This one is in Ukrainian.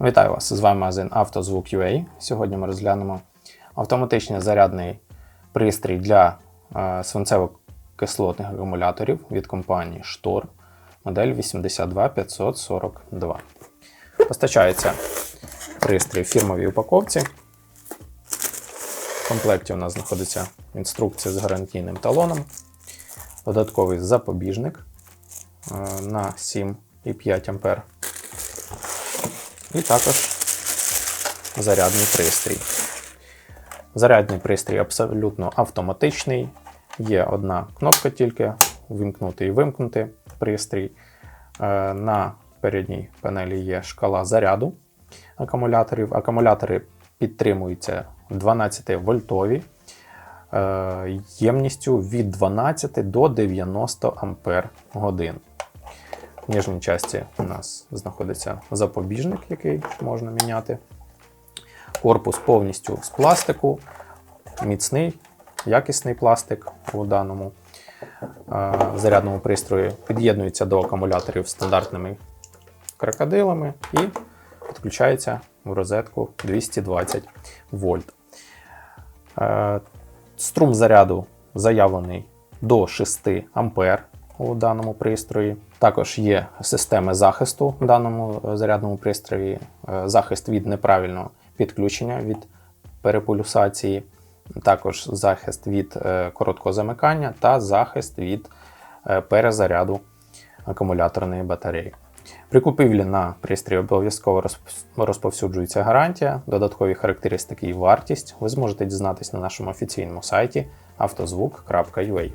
Вітаю вас! З вами магазин «Автозвук.UA». Сьогодні ми розглянемо автоматичний зарядний пристрій для е, свинцево-кислотних акумуляторів від компанії Штор, модель 82542. Постачається пристрій в фірмовій упаковці. В комплекті у нас знаходиться інструкція з гарантійним талоном, додатковий запобіжник е, на 7,5 А. І також зарядний пристрій. Зарядний пристрій абсолютно автоматичний. Є одна кнопка тільки вимкнути і вимкнути пристрій. Е, На передній панелі є шкала заряду акумуляторів. Акумулятори підтримуються 12 вольтові е, ємністю від 12 до 90 ампер годин. В нижній часті у нас знаходиться запобіжник, який можна міняти. Корпус повністю з пластику, міцний, якісний пластик у даному е, зарядному пристрої. Під'єднується до акумуляторів стандартними крокодилами і підключається в розетку 220 вольт. Е, Струм заряду заявлений до 6 ампер у даному пристрої. Також є системи захисту в даному е, зарядному пристрої, е, захист від неправильного підключення від перепульсації, також захист від е, короткого замикання та захист від перезаряду акумуляторної батареї. При купівлі на пристрій обов'язково розповсюджується гарантія, додаткові характеристики і вартість ви зможете дізнатись на нашому офіційному сайті автозвук.ua.